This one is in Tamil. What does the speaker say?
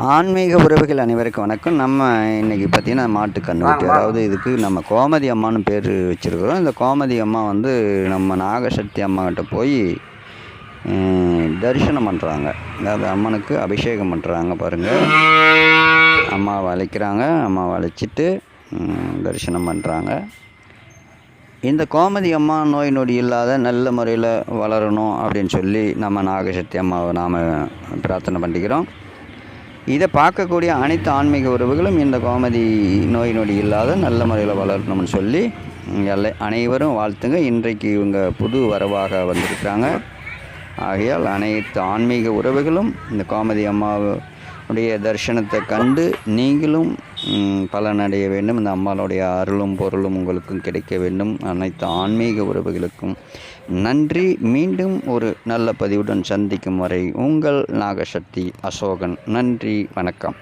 ஆன்மீக உறவுகள் அனைவருக்கும் வணக்கம். நம்ம இன்றைக்கி பார்த்தீங்கன்னா மாட்டு கண்ணுக்குட்டி அதாவது இதுக்கு நம்ம கோமதி அம்மான்னு பேர் வச்சுருக்குறோம். இந்த கோமதி அம்மா வந்து நம்ம நாகசக்தி அம்மாக்கிட்ட போய் தரிசனம் பண்ணுறாங்க அதாவது அம்மனுக்கு அபிஷேகம் பண்ணுறாங்க பாருங்கள் அம்மாவை அழைக்கிறாங்க. அம்மாவை அழைச்சிட்டு தரிசனம் பண்ணுறாங்க இந்த கோமதி அம்மா நோய் நொடி இல்லாத நல்ல முறையில் வளரணும் அப்படின்னு சொல்லி நம்ம நாகசக்தி அம்மாவை நாம் பிரார்த்தனை பண்ணிக்கிறோம். இதை பார்க்கக்கூடிய அனைத்து ஆன்மீக உறவுகளும் இந்த கோமதி நோய் நொடி இல்லாத நல்ல முறையில் வளரணும்னு சொல்லி எல்லா அனைவரும் வாழ்த்துங்க. இன்றைக்கு இவங்க புது வரவாக வந்திருக்கிறாங்க. ஆகையால் அனைத்து ஆன்மீக உறவுகளும் இந்த கோமதி அம்மாவுடைய தரிசனத்தை கண்டு நீங்களும் பலனடைய வேண்டும். இந்த அம்மாளுடைய அருளும் பொருளும் உங்களுக்கும் கிடைக்க வேண்டும். அனைத்து ஆன்மீக உறவுகளுக்கும் நன்றி. மீண்டும் ஒரு நல்ல பதிவுடன் சந்திக்கும் வரை உங்கள் நாகசக்தி அசோகன். நன்றி. வணக்கம்.